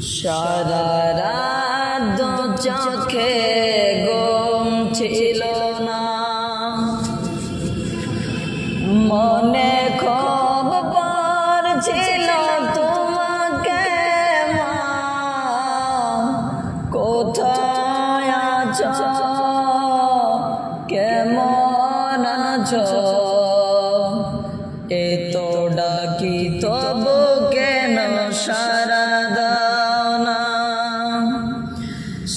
সারা রাত চোখে গম ছিল না। মনে খবর ছিল তোমাকে মা, কোথায় আছো? কেমন আছো?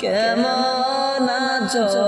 কেমন আছো?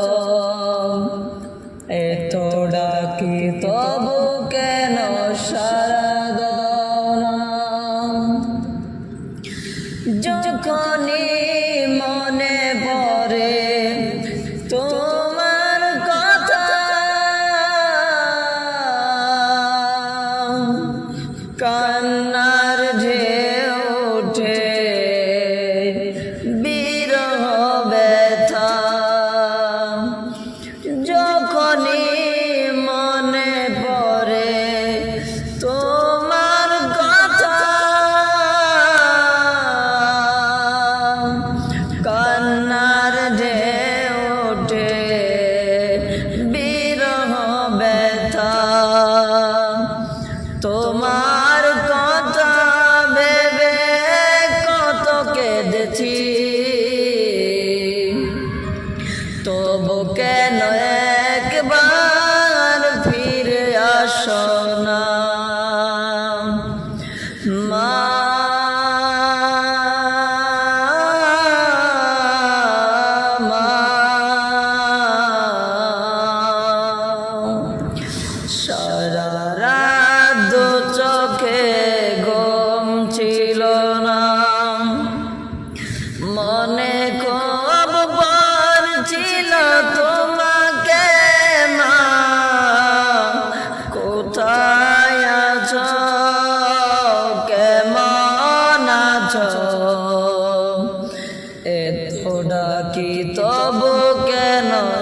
কেন একবার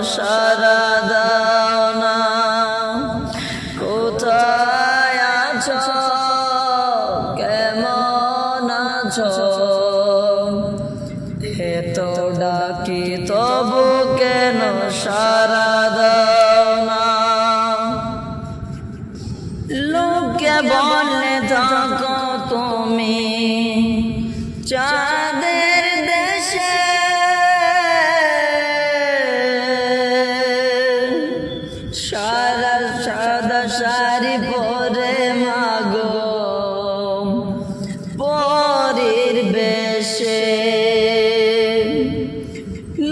সারা দাও না কোথায় আছো? কেমন আছো? এত ডাকি, তবু কেন সারা দাও না লোকে বলে থাকো তুমি। সারা সাদা শাড়ি পরে মাগো। পরের বেশে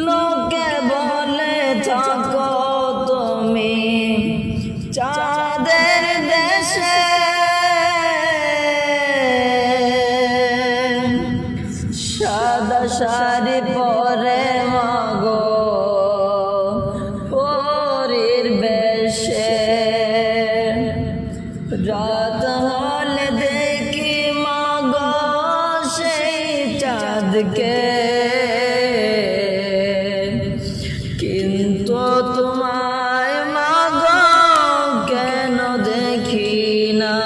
লোকে বলে, থাকো তুমি চাঁদের দেশে। সাদা শাড়ি পরে রাত হলে দেখি মাগো সেই চাঁদকে। কিন্তু তোমায় মাগো কেন দেখি না?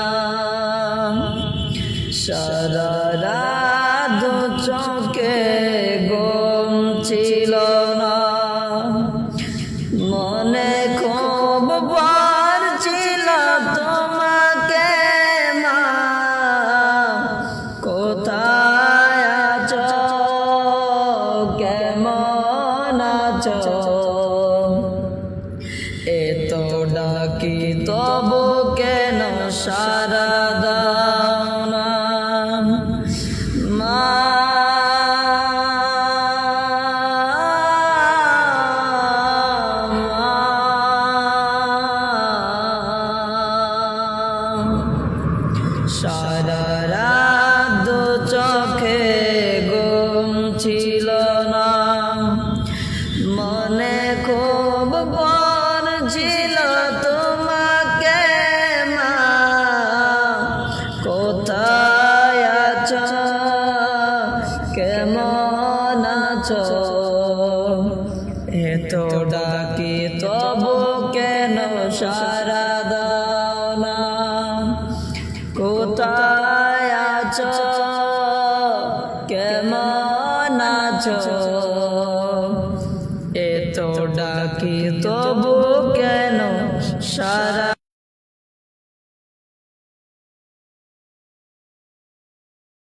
সারা রাত গম ছিল। তবু কেন? সারা মা সারা রাত চোখে ঘুম সারা দাও না কোথায় কেমন এত ডাকি তবু